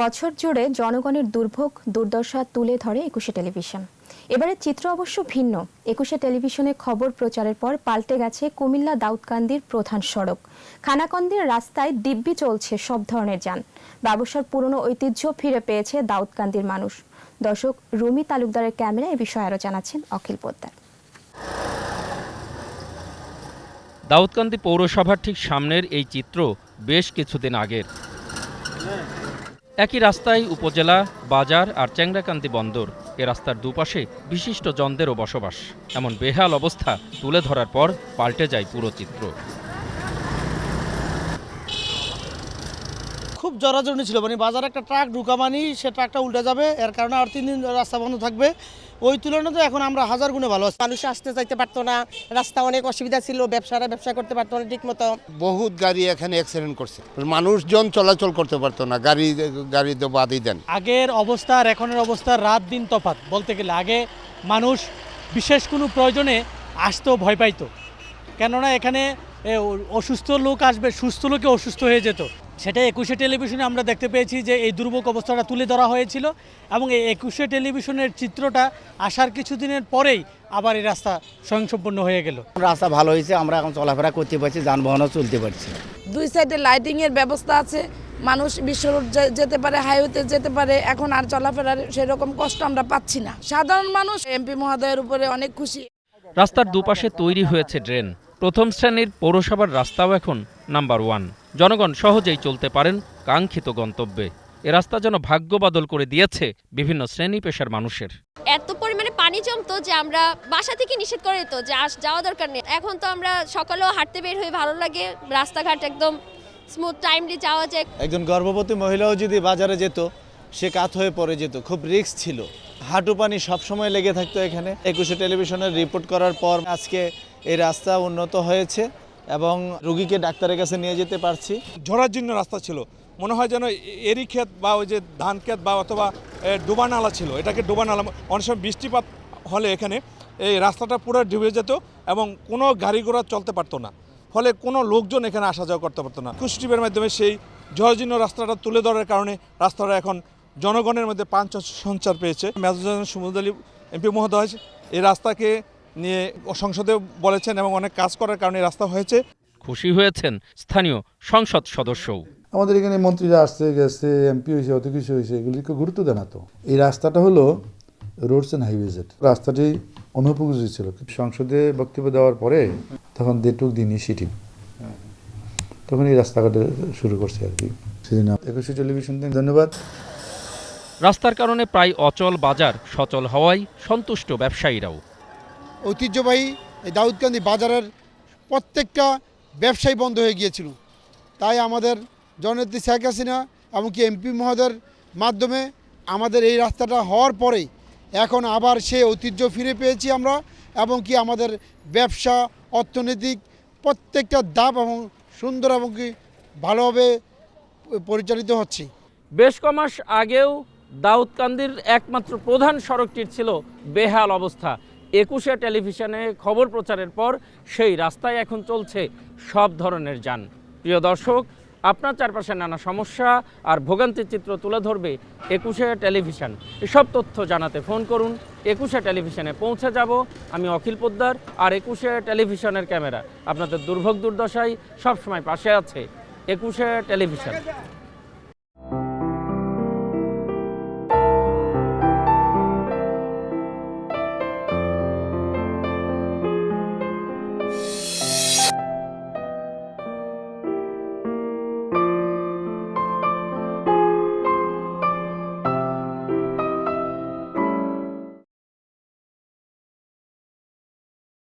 বছর জুড়ে জনগণের দুর্ভোগ, দুর্দশা তুলে ধরে একুশে টেলিভিশন। এবারের চিত্র অবশ্য ভিন্ন। একুশে টেলিভিশনে খবর প্রচারের পর পাল্টে গেছে কুমিল্লা দাউদকান্দির প্রধান সড়ক। খানাকন্দির রাস্তায় দিব্যি চলছে সব ধরনের যান। ব্যবসার পুরনো ঐতিহ্য ফিরে পেয়েছে দাউদকান্দির মানুষ। দর্শক রুমি তালুকদারের ক্যামেরা এ বিষয়ে আরও জানাচ্ছেন অখিল পোদ্দার। দাউদকান্দি পৌরসভার ঠিক সামনের এই চিত্র বেশ কিছুদিন আগের। একই রাস্তায় উপজেলা, বাজার আর চ্যাংরাকান্দি বন্দর। এ রাস্তার দুপাশে বিশিষ্ট জনদেরও বসবাস। এমন বেহাল অবস্থা তুলে ধরার পর পাল্টে যায় পুরো চিত্র। খুব জরাজরনি ছিল। মানে বাজারে একটা ট্রাক ঢুকা মানি সে ট্রাকটা উল্টে যাবে। এর কারণে আর তিন দিন রাস্তা বন্ধ থাকবে। ওই তুলনাতে এখন আমরা হাজার গুণে ভালো আছি। মানুষ আসতে যাইতে পারতো না। রাস্তা অনেক অসুবিধা ছিল। ব্যবসারা ব্যবসা করতে পারতো না ঠিক মতো বহুত গাড়ি এখানে অ্যাক্সিডেন্ট করছে। মানুষজন চলাচল করতে পারতো না। গাড়ি গাড়ি তো বাদই দেন। আগের অবস্থা আর এখনের অবস্থা রাত দিন তফাৎ। বলতে গেলে আগে মানুষ বিশেষ কোনো প্রয়োজনে আসতেও ভয় পাইতো। কেননা এখানে অসুস্থ লোক আসবে সুস্থ লোকে অসুস্থ হয়ে যেত। সেটা একুশে টেলিভিশনে আমরা দেখতে পেয়েছি যে এই দুর্ভোগ অবস্থাটা তুলে ধরা হয়েছিল এবং এই একুশে টেলিভিশনের চিত্রটা আসার কিছুদিনের পরেই আবার এই রাস্তা স্বয়ংসম্পূর্ণ হয়ে গেল। রাস্তা ভালো হয়েছে আমরা এখন চলাফেরা করতে পারছি যানবাহনও চলতে পারছি। দুই সাইডে লাইটিংয়ের ব্যবস্থা আছে মানুষ বিশ্ব রোড যে- যেতে পারে হাইওয়েতে যেতে পারে এখন আর চলাফেরার সেরকম কষ্ট আমরা পাচ্ছি না। সাধারণ মানুষ এমপি মহোদয়ের উপরে অনেক খুশি। রাস্তার দুপাশে তৈরি হয়েছে ড্রেন প্রথম শ্রেণির পৌরসভার রাস্তাও এখন নাম্বার ওয়ান। জনগণ সহজেই চলতে পারেন কাঙ্ক্ষিত গন্তব্যে। এ রাস্তা যেন ভাগ্য বদল করে দিয়েছে বিভিন্ন শ্রেণি পেশার মানুষের। এত পরিমাণে পানি জমতো যে আমরা বাসা থেকে নিষেধ করে দিত যে আস যাওয়া দরকার নেই। এখন তো আমরা সকালেও হাঁটতে বের হয়ে ভালো লাগে। রাস্তাঘাট একদম স্মুথ টাইমলি যাওয়া যায়। একজন গর্ভবতী মহিলাও যদি বাজারে যেত সে কাত হয়ে পড়ে যেত। খুব রিস্ক ছিল। হাঁটু পানি সবসময় লেগে থাকতো এখানে। একুশে টেলিভিশনের রিপোর্ট করার পর আজকে এই রাস্তা উন্নত হয়েছে এবং রুগীকে ডাক্তারের কাছে নিয়ে যেতে পারছি। ঝরাজীর্ণ রাস্তা ছিল। মনে হয় যেন এরি ক্ষেত বা ওই যে ধান ক্ষেত বা অথবা ডোবা নালা ছিল। এটাকে ডোবা নালা অনেক সময় বৃষ্টিপাত হলে এখানে এই রাস্তাটা পুরো ডুবে যেত এবং কোনো গাড়ি ঘোড়া চলতে পারতো না। ফলে কোনো লোকজন এখানে আসা যাওয়া করতে পারতো না। কুষ্টিপের মাধ্যমে সেই ঝড়জীর্ণ রাস্তাটা তুলে ধরার কারণে রাস্তাটা এখন জনগণের মধ্যে পাঁচ সঞ্চার পেয়েছে। মেজর সমুদ্র আলী এমপি মহোদয়, এই রাস্তাকে নিয়ে সংসদে বলেছেন এবং অনেক কাজ করার কারণে রাস্তা হয়েছে। খুশি হয়েছেন স্থানীয় সংসদ সদস্যও। আমাদের এখানে মন্ত্রীরা আসছে গেছে এমপি হয়েছে অত কিছু হয়েছে এগুলিকে গুরুত্ব দেয় না তো। এই রাস্তাটা হলো রোডস অ্যান্ড হাইওয়েজের রাস্তাটি অনুপযোগী ছিল। সংসদে বক্তব্য দেওয়ার পরে তখন দে টুক দি ইনিশিয়েটিভ। তখন এই রাস্তাঘাটে শুরু করছে আর কি। সেদিন একুশে টেলিভিশন ধন্যবাদ। রাস্তার কারণে প্রায় অচল বাজার সচল হওয়ায় সন্তুষ্ট ব্যবসায়ীরাও। ঐতিহ্যবাহী এই দাউদকান্দি বাজারের প্রত্যেকটা ব্যবসায়ী বন্ধ হয়ে গিয়েছিল। তাই আমাদের জননেত্রী শেখ হাসিনা এমনকি এমপি মহোদয়ের মাধ্যমে আমাদের এই রাস্তাটা হওয়ার পরে এখন আবার সে ঐতিহ্য ফিরে পেয়েছি আমরা এবং কি আমাদের ব্যবসা, অর্থনৈতিক প্রত্যেকটা দাপ এবং সুন্দর এবং কি ভালোভাবে পরিচালিত হচ্ছে। বেশ কমাস আগেও দাউদকান্দির একমাত্র প্রধান সড়কটির ছিল বেহাল অবস্থা। একুশে টেলিভিশনে খবর প্রচারের পর সেই রাস্তায় এখন চলছে সব ধরনের যান। প্রিয় দর্শক, আপনার চারপাশে নানা সমস্যা আর ভোগান্তির চিত্র তুলে ধরবে একুশে টেলিভিশন। এসব তথ্য জানাতে ফোন করুন। একুশে টেলিভিশনে পৌঁছে যাব আমি অখিল পোদ্দার আর একুশে টেলিভিশনের ক্যামেরা। আপনাদের দুর্ভোগ দুর্দশায় সবসময় পাশে আছে একুশে টেলিভিশন।